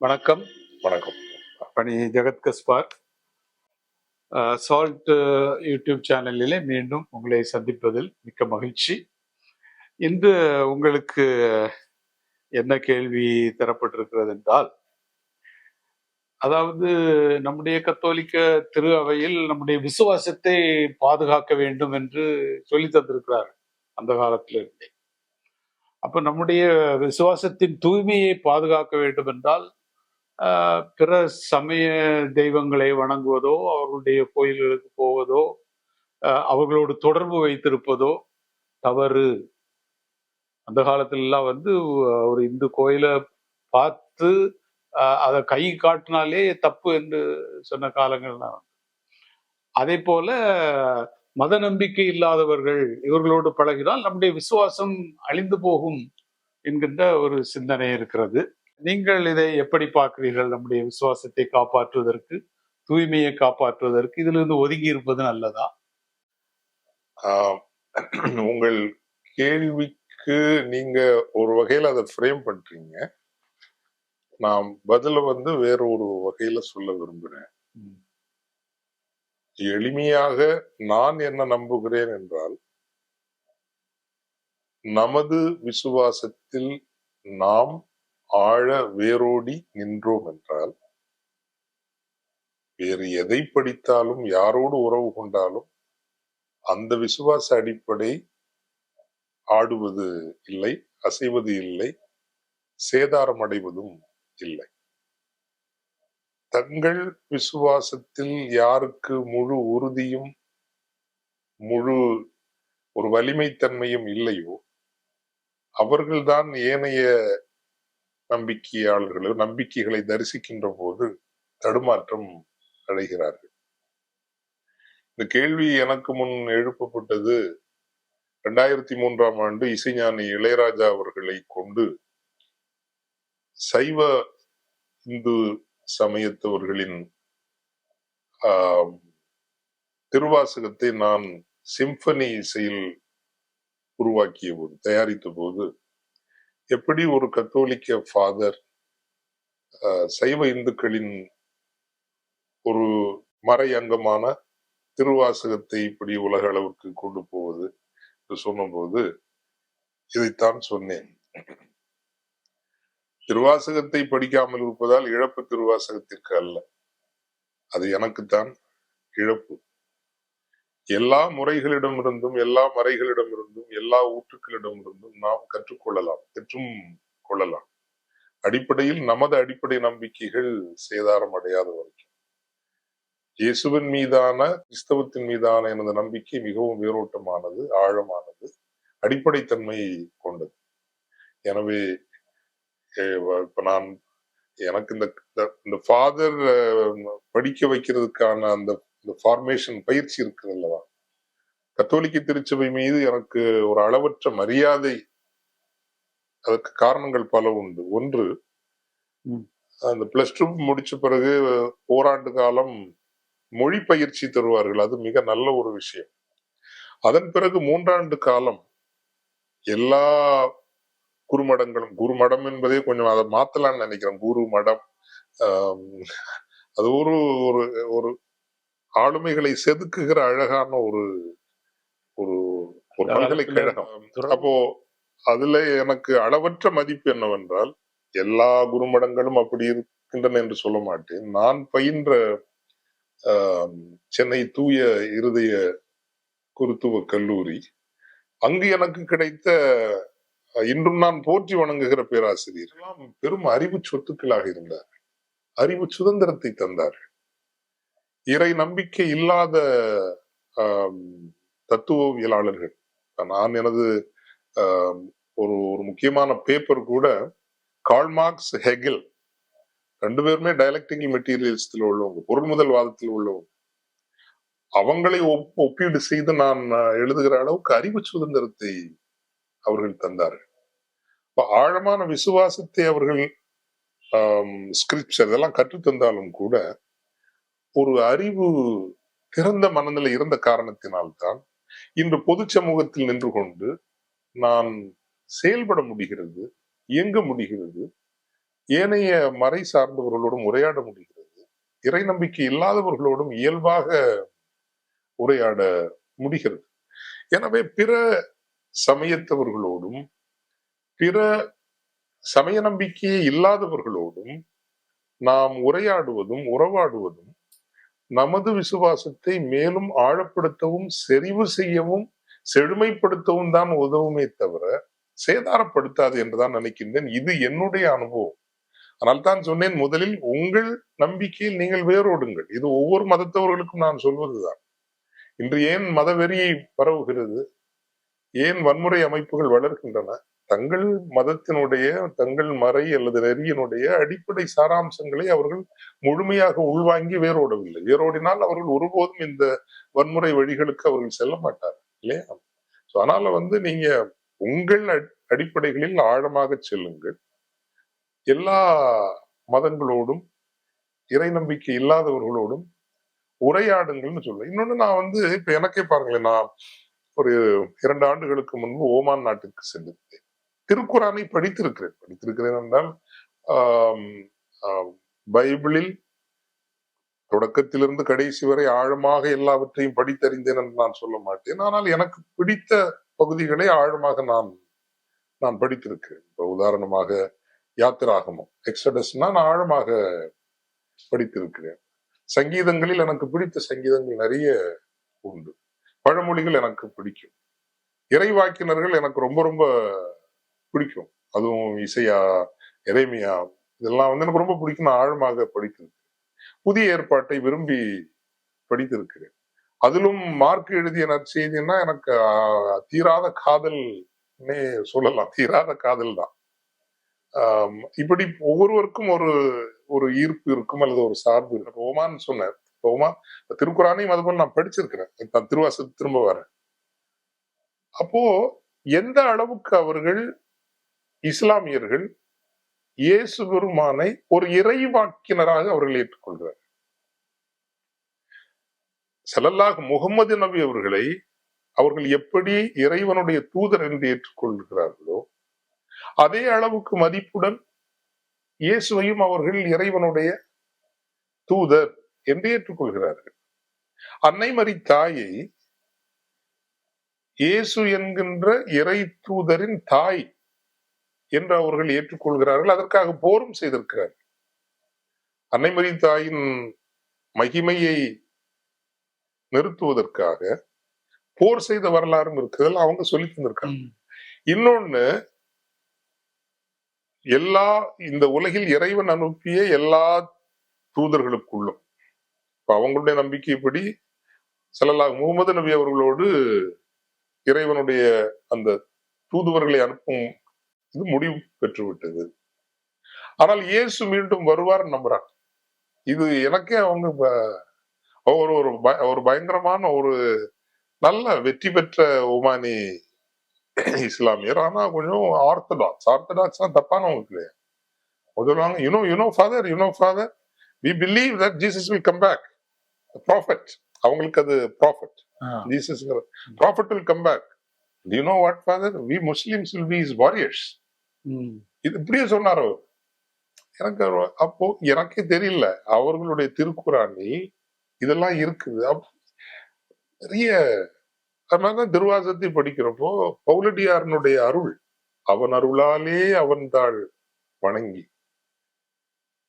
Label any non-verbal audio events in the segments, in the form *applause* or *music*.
வணக்கம். வணக்கம். பணி ஜெகத் கஸ்பார். சால்ட் யூடியூப் சேனலிலே மீண்டும் உங்களை சந்திப்பதில் மிக்க மகிழ்ச்சி. இன்று உங்களுக்கு என்ன கேள்வி தரப்பட்டிருக்கிறது என்றால் அதாவது நம்முடைய கத்தோலிக்க திரு அவையில் நம்முடைய விசுவாசத்தை பாதுகாக்க வேண்டும் என்று சொல்லி தந்திருக்கிறார் அந்த காலத்திலிருந்தே. அப்ப நம்முடைய விசுவாசத்தின் தூய்மையை பாதுகாக்க வேண்டும் என்றால் பிற சமய தெய்வங்களை வணங்குவதோ அவர்களுடைய கோயில்களுக்கு போவதோ அவர்களோடு தொடர்பு வைத்திருப்பதோ தவறு. அந்த காலத்திலலாம் வந்து ஒரு இந்து கோயிலை பார்த்து அதை கை காட்டினாலே தப்பு என்று சொன்ன காலங்கள்லாம் அதே போல மத நம்பிக்கை இல்லாதவர்கள் இவர்களோடு பழகினால் நம்முடைய விசுவாசம் அழிந்து போகும் என்கின்ற ஒரு சிந்தனை இருக்கிறது. நீங்கள் இதை எப்படி பார்க்கிறீர்கள்? நம்முடைய விசுவாசத்தை காப்பாற்றுவதற்கு தூய்மையை காப்பாற்றுவதற்கு இதிலிருந்து ஒதுங்கி இருப்பது நல்லதா? உங்கள் கேள்விக்கு நீங்க ஒரு வகையில அதை ஃப்ரேம் பண்றீங்க. நான் பதில வந்து வேற ஒரு வகையில சொல்ல விரும்புறேன். எளிமையாக நான் என்ன நம்புகிறேன் என்றால் நமது விசுவாசத்தில் நாம் ஆழ வேரோடி நின்றோம் என்றால் வேறு எதை படித்தாலும் யாரோடு உறவு கொண்டாலும் அந்த விசுவாச அடிப்படை ஆடுவது இல்லை அசைவது இல்லை சேதாரம் அடைவதும் இல்லை. தங்கள் விசுவாசத்தில் யாருக்கு முழு உறுதியும் முழு ஒரு வலிமைத்தன்மையும் இல்லையோ அவர்கள்தான் ஏனைய நம்பிக்கையாளர்களோ நம்பிக்கைகளை தரிசிக்கின்ற போது தடுமாற்றம் அடைகிறார்கள். இந்த கேள்வி எனக்கு முன் எழுப்பப்பட்டது ரெண்டாயிரத்தி மூன்றாம் ஆண்டு இசைஞானி இளையராஜா அவர்களை கொண்டு சைவ இந்து சமயத்தவர்களின் திருவாசகத்தை நான் சிம்பனி இசையில் உருவாக்கிய போது தயாரித்த போது எப்படி ஒரு கத்தோலிக்க ஃபாதர் சைவ இந்துக்களின் ஒரு மறை அங்கமான திருவாசகத்தை இப்படி உலக அளவுக்கு கொண்டு போவது என்று சொன்னபோது இதைத்தான் சொன்னேன். திருவாசகத்தை படிக்காமல் இருப்பதால் இழப்பு திருவாசகத்திற்கு அல்ல. அது எனக்குத்தான் இழப்பு. எல்லா முறைகளிடமிருந்தும் எல்லா மறைகளிடமிருந்தும் எல்லா ஊற்றுக்களிடமிருந்தும் நாம் கற்றுக்கொள்ளலாம் பெற்றும் கொள்ளலாம். அடிப்படையில் நமது அடிப்படை நம்பிக்கைகள் சேதாரம் அடையாத வரைக்கும். இயேசுவின் மீதான கிறிஸ்தவத்தின் மீதான எனது நம்பிக்கை மிகவும் வேரோட்டமானது ஆழமானது அடிப்படைத்தன்மை கொண்டது. எனவே இப்ப நான் எனக்கு இந்த- இந்த ஃபாதர் படிக்க வைக்கிறதுக்கான அந்த இந்த ஃபார்மேஷன் பயிற்சி இருக்குது அல்லவா? கத்தோலிக்க திருச்சபை மீது எனக்கு ஒரு அளவற்ற மரியாதை அதற்கு காரணங்கள் பல உண்டு. ஒன்று. அந்த பிளஸ் டூ முடிச்ச பிறகு ஓராண்டு காலம் மொழி பயிற்சி தருவார்கள். அது மிக நல்ல ஒரு விஷயம். அதன் பிறகு மூன்றாண்டு காலம் எல்லா குருமடங்களும் குருமடம் என்பதே கொஞ்சம் அதை மாத்தலாம்னு நினைக்கிறேன். குரு மடம் அது ஒரு ஒரு ஆளுமைகளை செதுக்குகிற அழகான ஒரு ஒரு ஒரு பல்கலைக்கழகம் அப்போ அதுல எனக்கு அளவற்ற மதிப்பு என்னவென்றால் எல்லா குருமடங்களும் அப்படி இருக்கின்றன என்று சொல்ல மாட்டேன். நான் பயின்ற சென்னை தூய இருதய குருத்துவ கல்லூரி அங்கு எனக்கு கிடைத்த இன்றும் நான் போற்றி வணங்குகிற பேராசிரியர் பெரும் அறிவு சொத்துக்களாக இருந்தார் அறிவு சுதந்திரத்தை தந்தார் இறை நம்பிக்கை இல்லாத தத்துவவியலாளர்கள். நான் எனது ஒரு ஒரு முக்கியமான பேப்பர் கூட கால் மார்க்ஸ் ரெண்டு பேருமே டயலக்டிக்கல் மெட்டீரியல்ஸ்ல உள்ளவங்க பொருள் முதல் வாதத்தில் உள்ளவங்க. அவங்களை ஒப்பீடு செய்து நான் எழுதுகிற அளவுக்கு அறிவு சுதந்திரத்தை அவர்கள் தந்தார்கள். இப்ப ஆழமான விசுவாசத்தை அவர்கள் ஸ்கிரிப்சர் இதெல்லாம் கற்றுத்தந்தாலும் கூட ஒரு அறிவு திறந்த மனநிலை இருந்த காரணத்தினால்தான் இன்று பொது சமூகத்தில் நின்று கொண்டு நான் செயல்பட முடிகிறது இயங்க முடிகிறது ஏனைய மறை சார்ந்தவர்களோடும் உரையாட முடிகிறது இறை நம்பிக்கை இல்லாதவர்களோடும் இயல்பாக உரையாட முடிகிறது. எனவே பிற சமயத்தவர்களோடும் பிற சமய நம்பிக்கையே இல்லாதவர்களோடும் நாம் உரையாடுவதும் உறவாடுவதும் நமது விசுவாசத்தை மேலும் ஆழப்படுத்தவும் செறிவு செய்யவும் செழுமைப்படுத்தவும் தான் உதவுமே தவிர சேதாரப்படுத்தாது என்றுதான் நினைக்கின்றேன். இது என்னுடைய அனுபவம். ஆனால் தான் சொன்னேன் முதலில் உங்கள் நம்பிக்கையில் நீங்கள் வேரோடுங்கள். இது ஒவ்வொரு மதத்தவர்களுக்கும் நான் சொல்வதுதான். இன்று ஏன் மதவெறியை பரவுகிறது? ஏன் வன்முறை அமைப்புகள் வளர்கின்றன? தங்கள் மதத்தினுடைய தங்கள் மறை அல்லது நெறியினுடைய அடிப்படை சாராம்சங்களை அவர்கள் முழுமையாக உள்வாங்கி வேரோடவில்லை. வேரோடினால் அவர்கள் ஒருபோதும் இந்த வன்முறை வழிகளுக்கு அவர்கள் செல்ல மாட்டார்கள் இல்லையா? So, அதனால வந்து நீங்க உங்கள் அடிப்படைகளில் ஆழமாக செல்லுங்கள். எல்லா மதங்களோடும் இறை நம்பிக்கை இல்லாதவர்களோடும் உரையாடுங்கள்னு சொல்லுவேன் இன்னொன்னு நான் வந்து இப்ப எனக்கே பாருங்களேன் நான் ஒரு இரண்டு ஆண்டுகளுக்கு முன்பு ஓமான் நாட்டுக்கு சென்றிருந்தேன். திருக்குறானை படித்திருக்கிறேன். படித்திருக்கிறேன் என்றால் பைபிளில் தொடக்கத்திலிருந்து கடைசி வரை ஆழமாக எல்லாவற்றையும் படித்தறிந்தேன் என்று நான் சொல்ல மாட்டேன். ஆனால் எனக்கு பிடித்த பகுதிகளை ஆழமாக நான் நான் படித்திருக்கிறேன். இப்போ உதாரணமாக யாத்திராகமம் எக்ஸடஸ்னா நான் ஆழமாக படித்திருக்கிறேன். சங்கீதங்களில் எனக்கு பிடித்த சங்கீதங்கள் நிறைய உண்டு. பழமொழிகள் எனக்கு பிடிக்கும். இறைவாக்கினர்கள் எனக்கு ரொம்ப ரொம்ப பிடிக்கும். அதுவும் இசையா இறைமையா இதெல்லாம் வந்து எனக்கு ரொம்ப பிடிக்கும். நான் ஆழமாக படித்திருக்கு புதிய ஏற்பாட்டை விரும்பி படித்திருக்கிறேன். அதிலும் மார்க் எழுதிய நற்செய்தின்னா எனக்கு தீராத காதல்னே சொல்லலாம். தீராத காதல் தான். இப்படி ஒவ்வொருவருக்கும் ஒரு ஒரு ஈர்ப்பு இருக்கும் அல்லது ஒரு சார்பு இருக்கும். ரோமான்னு சொன்னேன் ரோமா திருக்குறானையும் அது போல நான் படிச்சிருக்கிறேன். நான் திருவாச திரும்ப வரேன். அப்போ எந்த அளவுக்கு அவர்கள் இஸ்லாமியர்கள் இயேசு பெருமானை ஒரு இறைவாக்கினராக அவர்கள் ஏற்றுக்கொள்கிறார் செலல்லாக முகமது நபி அவர்களை அவர்கள் எப்படி இறைவனுடைய தூதர் என்று ஏற்றுக்கொள்கிறார்களோ அதே அளவுக்கு மதிப்புடன் இயேசுவையும் அவர்கள் இறைவனுடைய தூதர் என்று ஏற்றுக்கொள்கிறார்கள். அன்னை மரி தாயை இயேசு என்கின்ற இறை தூதரின் தாய் என்று அவர்கள் ஏற்றுக்கொள்கிறார்கள் அதற்காக போரும் செய்திருக்கிறார்கள் அன்னை மரி தாயின் மகிமையை நிறுத்துவதற்காக போர் செய்த வரலாறும் இருக்குதல் அவங்க சொல்லி தந்திருக்காங்க. இன்னொன்னு எல்லா இந்த உலகில் இறைவன் அனுப்பிய எல்லா தூதர்களுக்குள்ளும் இப்ப அவங்களுடைய நம்பிக்கைப்படி ஸல்லல்லாஹு முகமது நபி அவர்களோடு இறைவனுடைய அந்த தூதுவர்களை அனுப்பும் இது முடிவு பெற்று விட்டது ஆனால் இயேசு மீண்டும் வருவார் நம்புறாங்க இது எனக்கே அவங்க ஒரு ஒரு ஒரு பயங்கரமான ஒரு நல்ல வெற்றி பெற்ற ஒமானி இஸ்லாமியர். ஆனா கொஞ்சம் ஆர்த்தடாக்ஸ் ஆர்த்தடாக்ஸ் தப்பானவங்க அவங்க சொல்லுவாங்க you know you know father you know father we believe that Jesus will come back prophet அவங்களுக்கு அது prophet. Jesus prophet will come back you know what father we Muslims will be is warriors. இது இப்படியே சொன்னார்? எனக்கு அப்போ எனக்கே தெரியல. அவர்களுடைய திருக்குறானில் இதெல்லாம் இருக்குது. நிறைய அதனாலதான் திருவாசத்தை படிக்கிறப்போ பௌலடியாரனுடைய அருள் அவன் அருளாலே அவன் தாள் வணங்கி.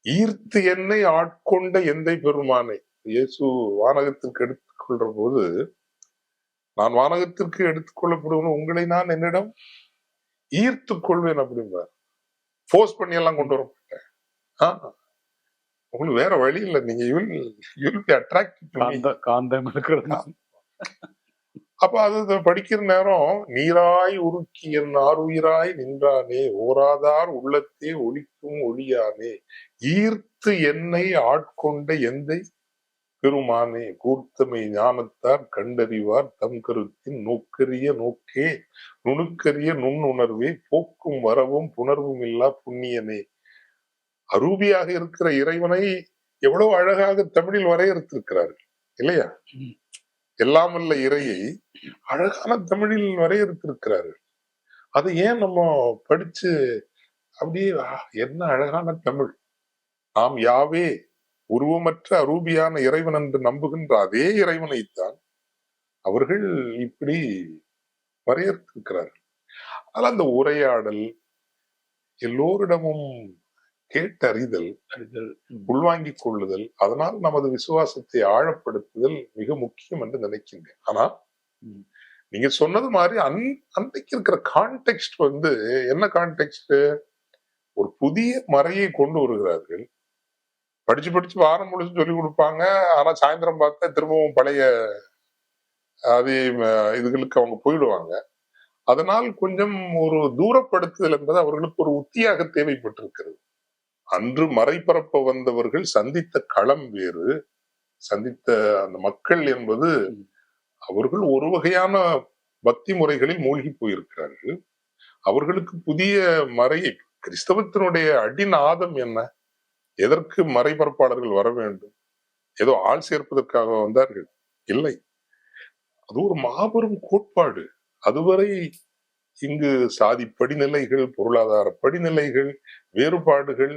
ஈர்த்து என்னை ஆட்கொண்ட எந்தை பெருமானை. இயேசு வானகத்திற்கு எடுத்துக்கொள்ற போது நான் வானகத்திற்கு எடுத்துக்கொள்ளப்படுவேன் உங்களை நான் என்னிடம் ஈர்த்து கொள்வேன் அப்படிம்பார். ஃபோர்ஸ் பண்ணி எல்லாம் கொண்டு வர மாட்டேன். உங்களுக்கு வேற வழி இல்லை. நீங்க யூல் யூல் பி அட்ராக்ட் காந்த காந்தம் இருக்கிறது. அப்ப அது படிக்கிற நேரம் நீராய் உருக்கி என் ஆறுயிராய் நின்றானே ஓராதார் உள்ளத்தே ஒளிக்கும் ஒளியானே ஈர்த்து என்னை ஆட்கொண்ட எந்தை பெருமானே கூர்த்தமை ஞானத்தார் கண்டறிவார் தம் கருத்தின் நோக்கரிய நோக்கே. நுணுக்கரிய நுண்ணுணர்வே போக்கும் வரவும் புணர்வும் இல்லா புண்ணியனே. அரூபியாக இருக்கிற இறைவனை எவ்வளவு அழகாக தமிழில் வரையறுத்திருக்கிறார்கள் இல்லையா? ம். எல்லாம் வல்ல இறையை அழகான தமிழில் வரையறுத்திருக்கிறார்கள். அதை ஏன் நம்ம படிச்சு அப்படியே என்ன அழகான தமிழ்? நாம் யாவே உருவமற்ற அரூபியான இறைவன் என்று நம்புகின்ற அதே இறைவனைத்தான் அவர்கள் இப்படி வரையறுத்திருக்கிறார்கள் ஆனால் அந்த உரையாடல் எல்லோரிடமும் கேட்டறிதல். உள்வாங்கிக் கொள்ளுதல் அதனால் நமது விசுவாசத்தை ஆழப்படுத்துதல் மிக முக்கியம் என்று நினைக்கின்றேன் ஆனா. நீங்க சொன்னது மாதிரி அன் அன்றைக்கு இருக்கிற கான்டெக்ட் வந்து என்ன கான்டெக்ட் ஒரு புதிய மறையை கொண்டு வருகிறார்கள் படிச்சு படிச்சு வாரம் முழுசும் சொல்லி கொடுப்பாங்க. ஆனா சாயந்தரம் பார்த்தா திரும்பவும் பழைய அது இதுகளுக்கு அவங்க போயிடுவாங்க. அதனால் கொஞ்சம் ஒரு தூரப்படுத்துதல் என்பது அவர்களுக்கு ஒரு உத்தியாக தேவைப்பட்டிருக்கிறது. அன்று மறைபரப்ப வந்தவர்கள் சந்தித்த களம் வேறு. சந்தித்த அந்த மக்கள் என்பது அவர்கள் ஒரு வகையான பக்தி முறைகளில் மூழ்கி போயிருக்கிறார்கள். அவர்களுக்கு புதிய மறை கிறிஸ்தவத்தினுடைய அடிநாதம் என்ன? எதற்கு மறைபரப்பாளர்கள் வர வேண்டும்? ஏதோ ஆள் சேர்ப்பதற்காக வந்தார்கள். இல்லை. அது ஒரு மாபெரும் கோட்பாடு. அதுவரை இங்கு சாதி படிநிலைகள் பொருளாதார படிநிலைகள் வேறுபாடுகள்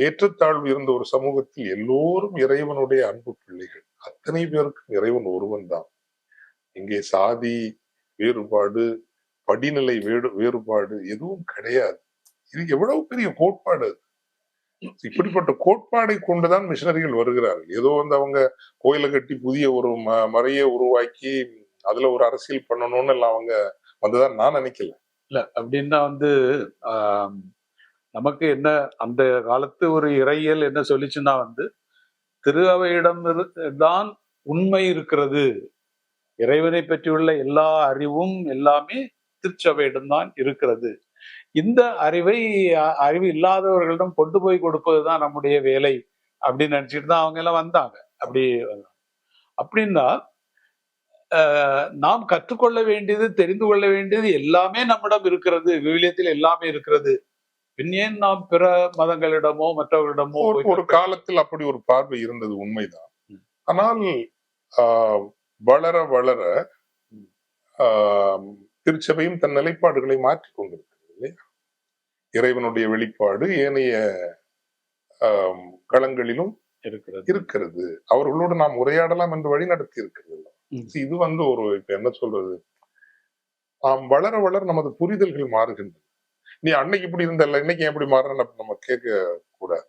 ஏற்றத்தாழ்வு இருந்த ஒரு சமூகத்தில் எல்லோரும் இறைவனுடைய அன்பு பிள்ளைகள். அத்தனை பேருக்கும் இறைவன் ஒருவன் தான். இங்கே சாதி வேறுபாடு படிநிலை வேறு வேறுபாடு எதுவும் கிடையாது. இது எவ்வளவு பெரிய கோட்பாடு அது. இப்படிப்பட்ட கோட்பாடை கொண்டுதான் மிஷினரிகள் வருகிறார்கள். ஏதோ வந்து அவங்க கோயிலை கட்டி புதிய ஒரு ம மறையை உருவாக்கி அதுல ஒரு அரசியல் பண்ணணும்னு எல்லாம் அவங்க வந்ததான் நான் நினைக்கல. இல்ல அப்படின்னா வந்து நமக்கு என்ன அந்த காலத்து ஒரு இறையியல் என்ன சொல்லிச்சுன்னா வந்து திரு அவையிடம் இரு- தான் உண்மை இருக்கிறது. இறைவனை பற்றியுள்ள எல்லா அறிவும் எல்லாமே திருச்சபையிடம் தான் இருக்கிறது. இந்த அறிவை அறிவு இல்லாதவர்களிடம் கொண்டு போய் கொடுப்பதுதான் நம்முடைய வேலை அப்படின்னு நினைச்சிட்டு தான் அவங்க எல்லாம் வந்தாங்க. அப்படி. அப்படின்னா நாம் கற்றுக்கொள்ள வேண்டியது தெரிந்து கொள்ள வேண்டியது எல்லாமே நம்மிடம் இருக்கிறது. விவிலியத்தில் எல்லாமே இருக்கிறது. பின் ஏன் நாம் பிற மதங்களிடமோ மற்றவர்களிடமோ ஒரு காலத்தில் அப்படி ஒரு பார்வை இருந்தது உண்மைதான். ஆனால் ஆஹ், வளர வளர ஆஹ், திருச்சபையும் தன் நிலைப்பாடுகளை மாற்றிக் இல்லையா இறைவனுடைய வெளிப்பாடு ஏனைய களங்களிலும் இருக்கிறது. இருக்கிறது. அவர்களோடு நாம் உரையாடலாம் என்று வழி நடத்தி இருக்கிறது. இது வந்து ஒரு இப்ப என்ன சொல்றது? நாம் வளர வளர நமது புரிதல்கள் மாறுகின்றன. நீ அன்னைக்கு இப்படி இருந்தல்ல இன்னைக்கு ஏன் இப்படி மாறுறன்னு நம்ம கேட்க கூடாது.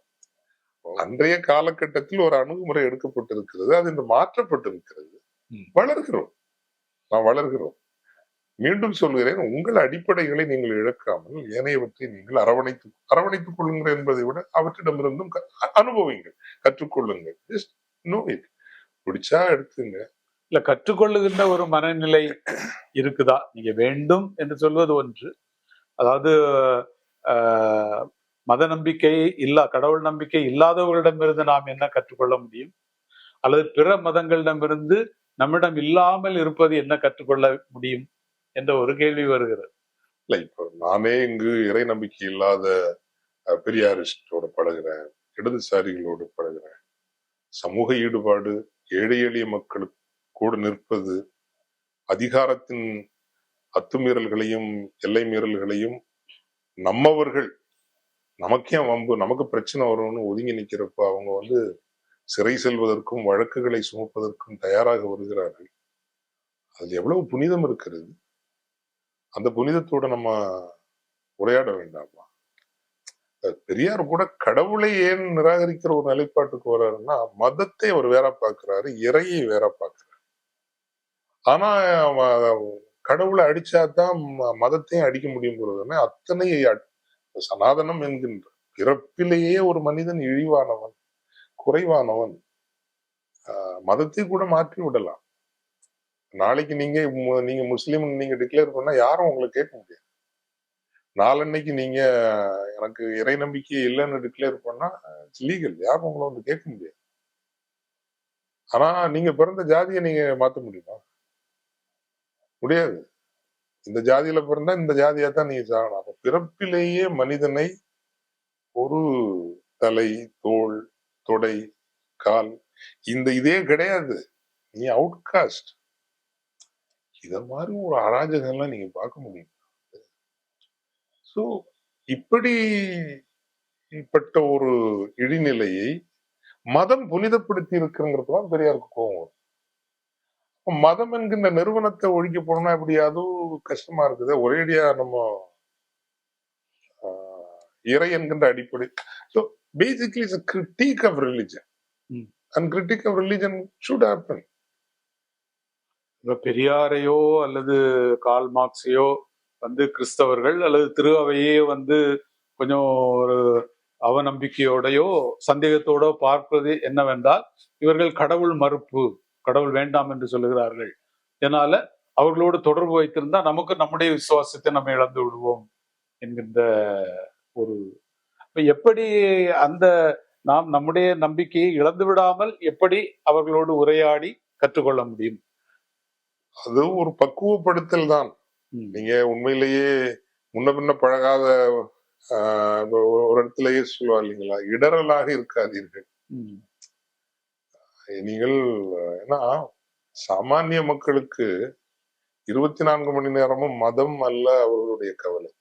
அன்றைய காலகட்டத்தில் ஒரு அணுகுமுறை எடுக்கப்பட்டிருக்கிறது. அது இன்று மாற்றப்பட்டிருக்கிறது. வளர்கிறோம். நாம் வளர்கிறோம். மீண்டும் சொல்கிறேன் உங்கள் அடிப்படைகளை நீங்கள் இழக்காமல் ஏனையவற்றை நீங்கள் அரவணைத்து அரவணைத்துக் கொள்ளுங்கள் என்பதை விட அவற்றிடமிருந்தும் அனுபவிங்கள் கற்றுக்கொள்ளுங்கள். ஜஸ்ட் நோ இட் பிடிச்சா எடுத்துங்க. இல்ல கற்றுக்கொள்ளுகின்ற ஒரு மனநிலை இருக்குதா? நீங்க வேண்டும் என்று சொல்வது ஒன்று. அதாவது ஆஹ், மத நம்பிக்கை இல்லா கடவுள் நம்பிக்கை இல்லாதவர்களிடமிருந்து நாம் என்ன கற்றுக்கொள்ள முடியும்? அல்லது பிற மதங்களிடமிருந்து நம்மிடம் இல்லாமல் இருப்பது என்ன கற்றுக்கொள்ள முடியும்? என்ற ஒரு கேள்வி வருகிறது. இல்ல இப்போ நானே இங்கு இறை நம்பிக்கை இல்லாத அஹ், பெரியாரிஸ்டோட பழகுறேன் இடதுசாரிகளோடு பழகுறேன் சமூக ஈடுபாடு ஏழை எளிய மக்களுக்கு கூட நிற்பது அதிகாரத்தின் அத்துமீறல்களையும் எல்லை மீறல்களையும் நம்மவர்கள் நமக்கே வம்பு நமக்கு பிரச்சனை வரும்னு ஒதுங்கி நிற்கிறப்ப அவங்க வந்து சிறை செல்வதற்கும் வழக்குகளை சுமப்பதற்கும் தயாராக வருகிறார்கள். அது எவ்வளவு புனிதம் இருக்கிறது? அந்த புனிதத்தோட நம்ம உரையாட வேண்டாமா? பெரியார் கூட கடவுளை ஏன் நிராகரிக்கிற ஒரு நிலைப்பாட்டுக்கு வர்றாருன்னா மதத்தை அவர் வேற பார்க்கிறாரு இறையை வேற பாக்குறாரு ஆனா கடவுளை அடிச்சாதான் ம- மதத்தையும் அடிக்க முடியுங்கிறதுனா அத்தனை சனாதனம் என்கின்ற பிறப்பிலேயே ஒரு மனிதன் இழிவானவன் குறைவானவன். ஆஹ் மதத்தை கூட மாற்றி விடலாம். நாளைக்கு நீங்க நீங்க முஸ்லீம் நீங்க டிக்ளேர் பண்ணா யாரும் உங்களை கேட்க முடியாது. நாளன்னைக்கு நீங்க எனக்கு இறை நம்பிக்கை இல்லைன்னு டிக்ளேர் பண்ணா லீகல் யாரும் உங்களை வந்து கேட்க முடியாது. ஆனா நீங்க பிறந்த ஜாதியை நீங்க மாத்த முடியுமா? முடியாது. இந்த ஜாதியில பிறந்தா இந்த ஜாதியா தான் நீங்க சாகணும். அப்ப பிறப்பிலேயே மனிதனை ஒரு தலை தோல் தொடை கால் இந்த இதே கிடையாது. நீ அவுட்காஸ்ட் இத மாதிரி ஒரு அராஜகம்லாம் நீங்க பார்க்க முடியும். சோ இப்படி இப்பட்ட ஒரு இழிநிலையை மதம் புனிதப்படுத்தி இருக்குங்கிறதுதான் பெரியாருக்கு கோவம் வரும். மதம் என்கின்ற நிறுவனத்தை ஒழிக்க போனோம்னா இப்படி அதுவும் கஷ்டமா இருக்குது. ஒரேடியா நம்ம இறை என்கின்ற அடிப்படை. So basically is critic of religion. And critic of religion should happen பெரியாரையோ அல்லது கால் மார்க்ஸையோ வந்து கிறிஸ்தவர்கள் அல்லது திருவையே வந்து கொஞ்சம் ஒரு அவநம்பிக்கையோடையோ சந்தேகத்தோட பார்ப்பது என்னவென்றால் இவர்கள் கடவுள் மறுப்பு கடவுள் வேண்டாம் என்று சொல்லுகிறார்கள். இதனால அவர்களோடு தொடர்பு வைத்திருந்தா நமக்கு நம்முடைய விசுவாசத்தை நம்ம இழந்து விடுவோம் என்கின்ற ஒரு எப்படி அந்த நாம் நம்முடைய நம்பிக்கையை இழந்து விடாமல் எப்படி அவர்களோடு உரையாடி கற்றுக்கொள்ள முடியும்? அது ஒரு பக்குவப்படுத்தல் தான். நீங்க உண்மையிலேயே முன்ன பின்ன பழகாத ஒரு இடத்துலயே சொல்லுவாங்க இல்லைங்களா இடரலாக இருக்காதீர்கள். நீங்கள் ஏன்னா சாமானிய மக்களுக்கு இருபத்தி நான்கு மணி நேரமும் மதம் அல்ல அவர்களுடைய கவலை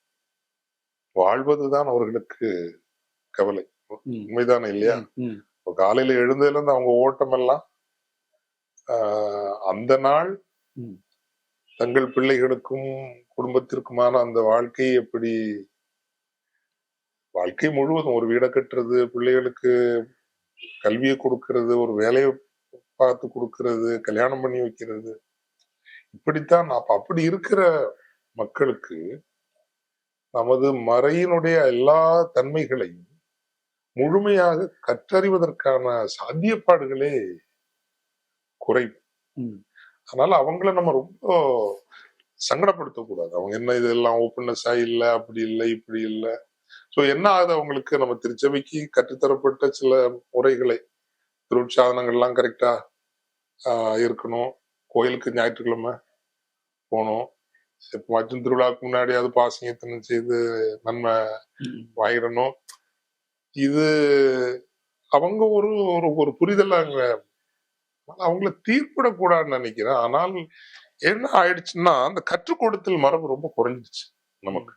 வாழ்வதுதான் அவர்களுக்கு கவலை. உண்மைதானே இல்லையா. இப்போ காலையில எழுந்ததுல இருந்து அவங்க ஓட்டம் எல்லாம் அந்த நாள். தங்கள் பிள்ளைகளுக்கும் குடும்பத்திற்குமான அந்த வாழ்க்கையை எப்படி? வாழ்க்கை முழுவதும் ஒரு வீடை கட்டுறது பிள்ளைகளுக்கு கல்வியை கொடுக்கறது ஒரு வேலையை பார்த்து கொடுக்கறது கல்யாணம் பண்ணி வைக்கிறது. இப்படித்தான் அப்ப அப்படி இருக்கிற மக்களுக்கு நமது மறையினுடைய எல்லா தன்மைகளையும் முழுமையாக கற்றறிவதற்கான சாத்தியப்பாடுகளே குறைவு. அதனால அவங்கள நம்ம ரொம்ப சங்கடப்படுத்தக்கூடாது. அவங்க என்ன இதெல்லாம் ஓப்பன்னஸா இல்ல அப்படி இல்லை இப்படி இல்லை. சோ என்ன ஆகுது அவங்களுக்கு? நம்ம திருச்சபைக்கு கற்றுத்தரப்பட்ட சில முறைகளை திருட்சாதனங்கள்லாம் கரெக்டா இருக்கணும். கோயிலுக்கு ஞாயிற்றுக்கிழமை போகணும். மற்றும் திருவிழாவுக்கு முன்னாடி அது பாசிங்கத்தனம் செய்து நன்மை. வாங்கிடணும் இது அவங்க ஒரு ஒரு ஒரு புரிதல் அங்க அவங்கள தீர்ப்பிடக்கூடாதுன்னு நினைக்கிறேன். ஆனால் என்ன ஆயிடுச்சுன்னா அந்த கற்றுக் கொடுத்தல் மரபு ரொம்ப குறைஞ்சிச்சு நமக்கு.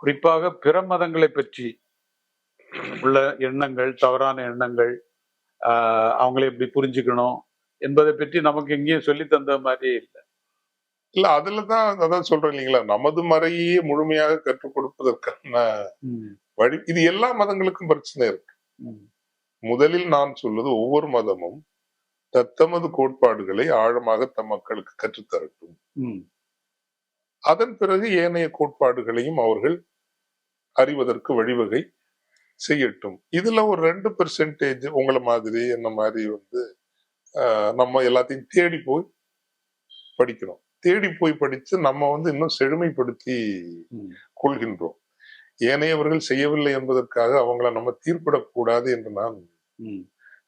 குறிப்பாக பிற மதங்களை பற்றி உள்ள எண்ணங்கள் தவறான எண்ணங்கள் அவங்களை எப்படி புரிஞ்சுக்கணும் என்பதை பற்றி நமக்கு எங்கேயும் சொல்லி தந்த மாதிரியே இல்லை. இல்ல அதுலதான் அதான் சொல்றேன் இல்லைங்களா? நமது மறையே முழுமையாக கற்றுக் கொடுப்பதற்கான வழி இது எல்லா மதங்களுக்கும் பிரச்சனை இருக்கு. முதலில் நான் சொல்வது ஒவ்வொரு மதமும் தத்தமது கோட்பாடுகளை ஆழமாக தம் மக்களுக்கு கற்றுத்தரட்டும். அதன் பிறகு ஏனைய கோட்பாடுகளையும் அவர்கள் அறிவதற்கு வழிவகை செய்யட்டும் இதுல ஒரு ரெண்டு பெர்சன்டேஜ் உங்களை மாதிரி என்ன மாதிரி வந்து நம்ம எல்லாத்தையும் தேடி போய் படிக்கணும் தேடி போய் படிச்சு நம்ம வந்து இன்னும் செழுமைப்படுத்தி. கொள்கின்றோம் ஏனையவர்கள் செய்யவில்லை என்பதற்காக அவங்கள நம்ம தீர்ப்பிடக்கூடாது என்று நான்.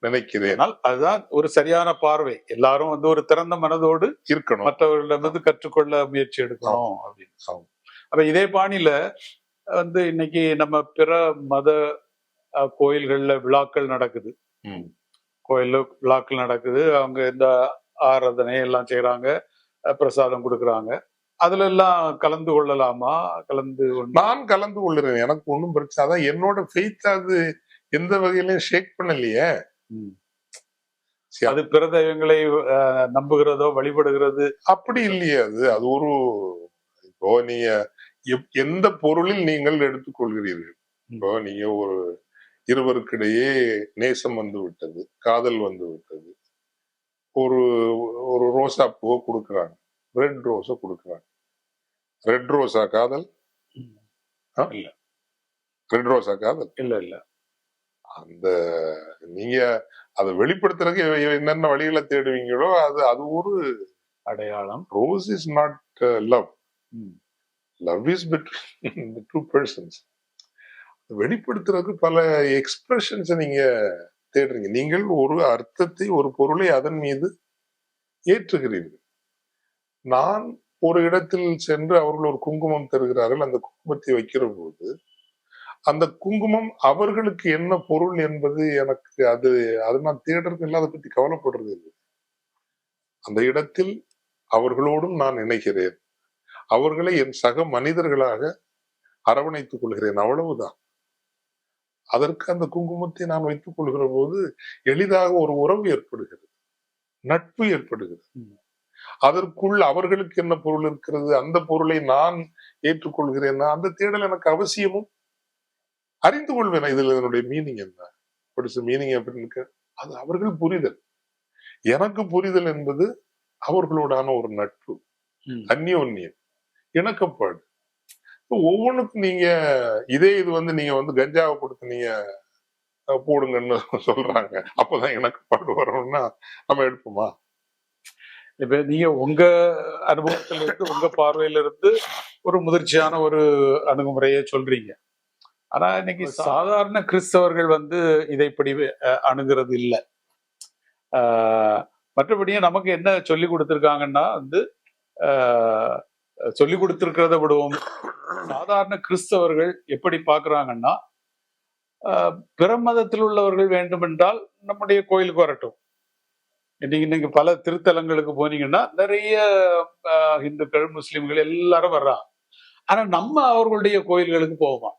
நினைக்கிறேன் ஆனால் அதுதான் ஒரு சரியான பார்வை. எல்லாரும் வந்து ஒரு திறந்த மனதோடு இருக்கணும். மற்றவர்களிடமிருந்து கற்றுக்கொள்ள முயற்சி எடுக்கணும் அப்படின்னு. அப்ப இதே பாணியில வந்து இன்னைக்கு நம்ம பிற மத கோயில்கள்ல விழாக்கள் நடக்குது. கோயில்ல விழாக்கள் நடக்குது. அவங்க இந்த ஆராதனை எல்லாம் செய்யறாங்க பிரசாதம் கொடுக்கறாங்க. அதுல எல்லாம் கலந்து கொள்ளலாமா? கலந்து நான் கலந்து கொள்ளுறேன் எனக்கு ஒண்ணும் பிரச்சனை அதான் என்னோட ஃபெய்த் அது எந்த வகையிலையும் ஷேக் பண்ணலையே. அது பிற தெய்வங்களை நம்புகிறதோ வழிபடுகிறது. அப்படி இல்லையே அது. அது ஒரு இப்போ நீங்க எந்த பொருளில் நீங்கள் எடுத்துக்கொள்கிறீர்கள்? இப்போ நீங்க ஒரு இருவருக்கிடையே நேசம் வந்து விட்டது காதல் வந்து விட்டது. ஒரு ஒரு ரோசா பூவை கொடுக்குறாங்க. ரெட் ரோஸை கொடுக்குறாங்க. ரெட் ரோஸா காதல்? இல்ல. ரெட் ரோஸா காதல்? இல்ல இல்ல. அந்த நீங்க அதை வெளிப்படுத்துறதுக்கு என்னென்ன வழிகளை தேடுவீங்களோ அது அது ஒரு அடையாளம். Rose is not love. Love is between two persons வெளிப்படுத்துறதுக்கு பல எக்ஸ்பிரஷன்ஸை நீங்க தேடுறீங்க. நீங்கள் ஒரு அர்த்தத்தை ஒரு பொருளை அதன் மீது ஏற்றுகிறீர்கள். நான் ஒரு இடத்தில் சென்று அவர்கள் ஒரு குங்குமம் தருகிறார்கள். அந்த குங்குமத்தை வைக்கிற போது அந்த குங்குமம் அவர்களுக்கு என்ன பொருள் என்பது எனக்கு அது அது நான் தேடுறது இல்லை அதை பத்தி கவலைப்படுறது இல்லை. அந்த இடத்தில் அவர்களோடும் நான் நினைக்கிறேன் அவர்களை என் சக மனிதர்களாக அரவணைத்துக் கொள்கிறேன். அவ்வளவுதான். அதற்கு அந்த குங்குமத்தை நான் வைத்துக் கொள்கிற போது எளிதாக ஒரு உறவு ஏற்படுகிறது. நட்பு ஏற்படுகிறது. அதற்குள் அவர்களுக்கு என்ன பொருள் இருக்கிறது? அந்த பொருளை நான் ஏற்றுக்கொள்கிறேன். அந்த தேடல் எனக்கு அவசியமும் அறிந்து கொள்வேன் இதுல என்னுடைய மீனிங் என்ன? படிச்ச மீனிங் அப்படின்னு. அது அவர்கள் புரிதல். எனக்கு புரிதல் என்பது அவர்களோடான ஒரு நட்பு ம். அந்யோன்யம் இணக்கப்பாடு. ஒவ்வொன்றுக்கும் நீங்க இதே இது வந்து நீங்க வந்து கஞ்சாவை கொடுத்து நீங்க போடுங்கன்னு சொல்றாங்க. அப்பதான் இணக்கப்பாடு வரும்னா நம்ம எடுப்போமா? இப்ப நீங்க உங்க அனுபவத்துல இருந்து உங்க பார்வையில இருந்து ஒரு முதிர்ச்சியான ஒரு அணுகுமுறையை சொல்றீங்க. ஆனா இன்னைக்கு சாதாரண கிறிஸ்தவர்கள் வந்து இதை இப்படி அணுகிறது இல்லை. மற்றபடியே நமக்கு என்ன சொல்லி கொடுத்துருக்காங்கன்னா வந்து ஆஹ், சொல்லி கொடுத்திருக்கிறத விடுவோம். சாதாரண கிறிஸ்தவர்கள் எப்படி பார்க்கறாங்கன்னா பிற மதத்தில் உள்ளவர்கள் வேண்டுமென்றால் நம்முடைய கோயிலுக்கு வரட்டும். இன்னைக்கு நீங்க பல திருத்தலங்களுக்கு போனீங்கன்னா நிறைய இந்துக்கள் முஸ்லிம்கள் எல்லாரும் வர்றாங்க. ஆனா நம்ம அவர்களுடைய கோயில்களுக்கு போவோம்?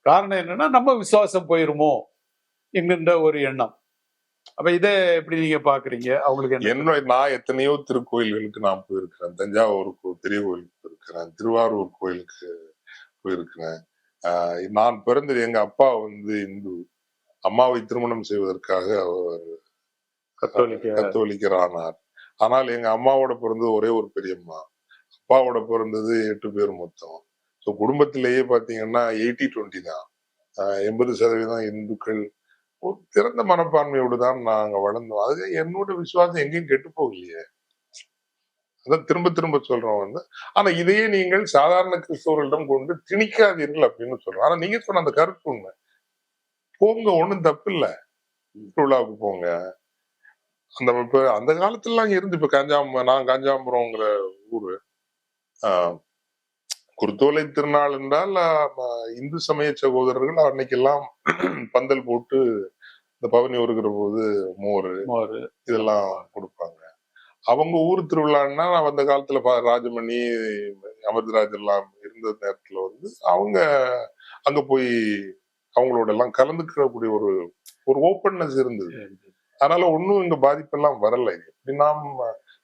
காரணம் என்னன்னா நம்ம விசுவாசம் போயிருமோ என்கின்ற ஒரு எண்ணம். அப்ப இதை எப்படி நீங்க பாக்குறீங்க? அவங்களுக்கு என்ன என்னோட நான் எத்தனையோ திருக்கோயில்களுக்கு நான் போயிருக்கிறேன். தஞ்சாவூர் கோ- பெரிய கோயிலுக்கு போயிருக்கிறேன். திருவாரூர் கோயிலுக்கு போயிருக்கிறேன். நான் பிறந்தது எங்க அப்பா வந்து இந்து. அம்மாவை திருமணம் செய்வதற்காக அவர் கத்தோலிக்க கத்தோலிக்கர் ஆனார். ஆனால் எங்க அம்மாவோட பிறந்தது ஒரே ஒரு பெரியம்மா. அப்பாவோட பிறந்தது எட்டு பேர் மொத்தம். ஸோ குடும்பத்திலேயே பாத்தீங்கன்னா எயிட்டி டுவெண்ட்டி தான். எண்பது சதவீதம் இந்துக்கள் ஒரு திறந்த மனப்பான்மையோடு தான் நாங்க வளர்ந்தோம். அது என்னோட விசுவாசம் எங்கேயும் கெட்டு போகலையே. அதான் திரும்ப திரும்ப சொல்றோம் வந்து. ஆனா இதையே நீங்கள் சாதாரண கிறிஸ்தவர்களிடம் கொண்டு திணிக்காதீர்கள் அப்படின்னு சொல்றோம் ஆனா நீங்க சொன்ன அந்த கருத்து உண்மை. போங்க ஒண்ணும் தப்பு இல்ல. திருவிழாவுக்கு போங்க. அந்த இப்ப அந்த காலத்துலலாம் இருந்து இப்ப காஞ்சாம் நான் காஞ்சாபுரம்ங்கிற ஊரு ஆஹ், குருத்தோலை திருநாள் என்றால் இந்து சமய சகோதரர்கள் அன்னைக்கெல்லாம் பந்தல் போட்டு இந்த பவனி வருகிற போது மோர் இதெல்லாம் கொடுப்பாங்க. அவங்க ஊர் திருவிழான்னா அந்த காலத்துல ராஜமணி அமிர்தராஜ் எல்லாம் இருந்த நேரத்துல வந்து அவங்க அங்க போய் அவங்களோட எல்லாம் கலந்துக்கிறக்கூடிய ஒரு ஒரு ஓப்பன்னஸ் இருந்தது. அதனால ஒண்ணும் இங்க பாதிப்பெல்லாம் வரல. நாம்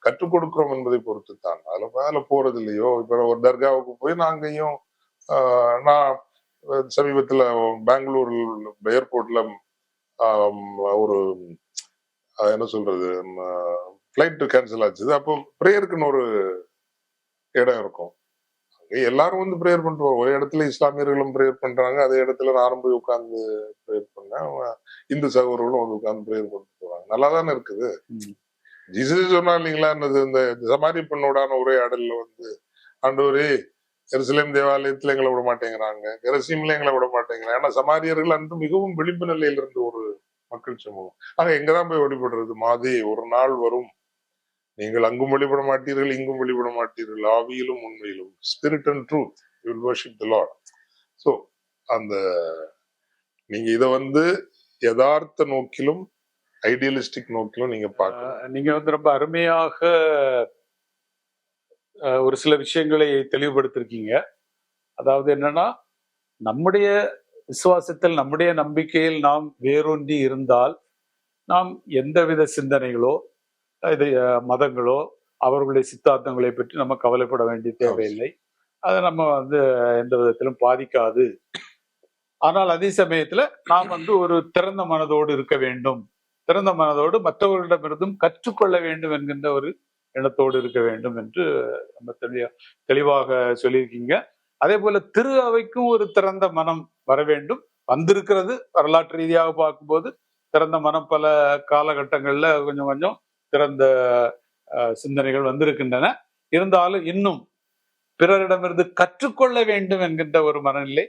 கற்றுக் கொடுக்கிறோம் என்பதை பொறுத்து தான் அதுல மேல போறது இல்லையோ இப்ப ஒரு தர்காவுக்கு போய் நாங்கையும் நான் சமீபத்துல பெங்களூர் ஏர்போர்ட்ல ஒரு என்ன சொல்றது ஃபிளைட் கேன்சல் ஆச்சு அப்போ ப்ரேயருக்குன்னு ஒரு இடம் இருக்கும். அங்கே எல்லாரும் வந்து ப்ரேயர் பண்ணிட்டு ஒரு இடத்துல இஸ்லாமியர்களும் ப்ரேயர் பண்றாங்க. அதே இடத்துல நானும் போய் உட்கார்ந்து ப்ரேயர் பண்ணேன். இந்து சகோதரர்களும் வந்து உட்கார்ந்து ப்ரேயர் பண்ணிட்டு போறாங்க. நல்லா தானே இருக்குது ஜீசஸ் சொன்னா இல்லைங்களா என்னது? இந்த சமாரி பெண்ணோடான உரையாடல்ல வந்து ஆண்டவரே எருசலேம் தேவாலயத்துல எங்களை விட மாட்டேங்கிறாங்க. எரசீம்ல எங்களை விட மாட்டேங்கிறாங்க. ஏன்னா சமாரியர்கள் அன்று மிகவும் விளிம்பு நிலையில இருந்த ஒரு மக்கள் சமூகம். ஆக எங்கதான் போய் வழிபடுறது? மாதே ஒரு நாள் வரும். நீங்கள் அங்கும் வழிபட மாட்டீர்கள் இங்கும் வழிபட மாட்டீர்கள். ஆவியிலும் உண்மையிலும். Spirit and truth you will worship the lord so அந்த நீங்க இதை வந்து யதார்த்த நோக்கிலும் ஐடியலிஸ்டிக் நோக்கிலும் நீங்க பார்க்கலாம் ஆஹ் நீங்க வந்து ரொம்ப அருமையாக ஒரு சில விஷயங்களை தெளிவுபடுத்திருக்கீங்க. அதாவது என்னன்னா நம்முடைய விசுவாசத்தில் நம்முடைய நம்பிக்கையில் நாம் வேரூன்றி இருந்தால் நாம் எந்தவித சிந்தனைகளோ இது மதங்களோ அவர்களுடைய சித்தாந்தங்களை பற்றி நம்ம கவலைப்பட வேண்டிய தேவையில்லை. அதை நம்ம வந்து எந்த விதத்திலும் பாதிக்காது. ஆனால் அதே சமயத்துல நாம் வந்து ஒரு திறந்த மனதோடு இருக்க வேண்டும். திறந்த மனதோடு மற்றவர்களிடமிருந்தும் கற்றுக்கொள்ள வேண்டும் என்கின்ற ஒரு எண்ணத்தோடு இருக்க வேண்டும் என்று நம்ம தெளிவா தெளிவாக சொல்லியிருக்கீங்க. அதே போல திரு அவைக்கும் ஒரு திறந்த மனம் வர வேண்டும். வந்திருக்கிறது வரலாற்று ரீதியாக பார்க்கும்போது திறந்த மனம் பல காலகட்டங்கள்ல கொஞ்சம் கொஞ்சம் திறந்த அஹ், சிந்தனைகள் வந்திருக்கின்றன. இருந்தாலும் இன்னும் பிறரிடமிருந்து கற்றுக்கொள்ள வேண்டும் என்கின்ற ஒரு மனநிலை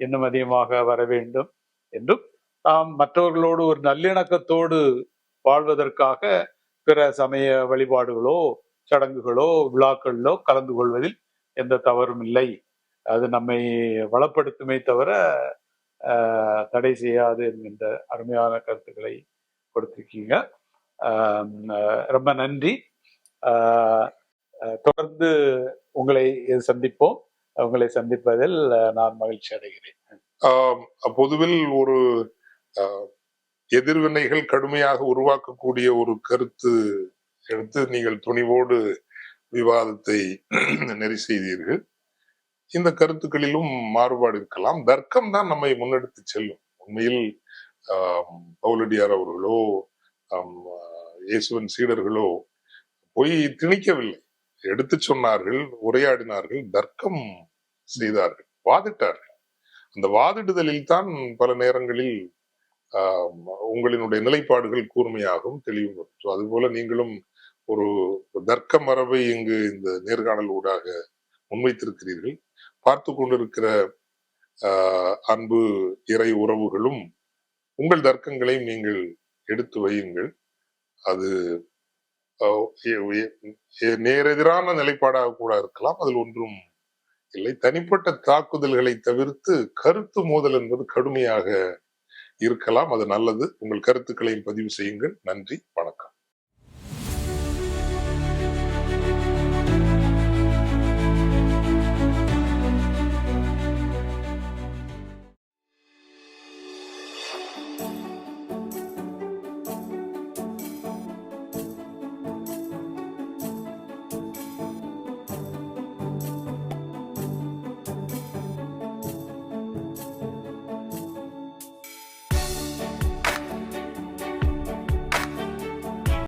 இன்னும் அதிகமாக வர வேண்டும் என்றும் நாம் மற்றவர்களோடு ஒரு நல்லிணக்கத்தோடு வாழ்வதற்காக பிற சமய வழிபாடுகளோ சடங்குகளோ விழாக்களிலோ கலந்து கொள்வதில் எந்த தவறும் இல்லை. அது நம்மை வளப்படுத்துமே தவிர ஆஹ், தடை செய்யாது என்கின்ற அருமையான கருத்துக்களை கொடுத்துருக்கீங்க. ஆஹ், ரொம்ப நன்றி. தொடர்ந்து உங்களை சந்திப்போம். உங்களை சந்திப்பதில் நான் மகிழ்ச்சி அடைகிறேன். பொதுவில் ஒரு எதிர்வினைகள் கடுமையாக உருவாக்கக்கூடிய ஒரு கருத்து எடுத்து நீங்கள் துணிவோடு விவாதத்தை *clears throat* நெறி செய்தீர்கள். இந்த கருத்துக்களிலும் மாறுபாடு இருக்கலாம். தர்க்கம் தான் நம்மை முன்னெடுத்து செல்லும். உண்மையில் பவுலடியார் அவர்களோ இயேசுவன் சீடர்களோ பொய் திணிக்கவில்லை. எடுத்து சொன்னார்கள் உரையாடினார்கள் தர்க்கம் செய்தார்கள் வாதிட்டார்கள். அந்த வாதிடுதலில் தான் பல நேரங்களில் உங்களினுடைய நிலைப்பாடுகள் கூர்மையாகும் தெளிவும். வரும். அதுபோல நீங்களும் ஒரு தர்க்க மரபை இங்கு இந்த நேர்காணல் ஊடாக முன்வைத்திருக்கிறீர்கள். பார்த்து கொண்டிருக்கிற ஆஹ், அன்பு இறை உறவுகளும் உங்கள் தர்க்கங்களை நீங்கள் எடுத்து வையுங்கள். அது நேரெதிரான நிலைப்பாடாக கூட இருக்கலாம். அதில் ஒன்றும் இல்லை. தனிப்பட்ட தாக்குதல்களை தவிர்த்து கருத்து மோதல் என்பது கடுமையாக இருக்கலாம் அது நல்லது. உங்கள் கருத்துக்களையும் பதிவு செய்யுங்கள். நன்றி வணக்கம்.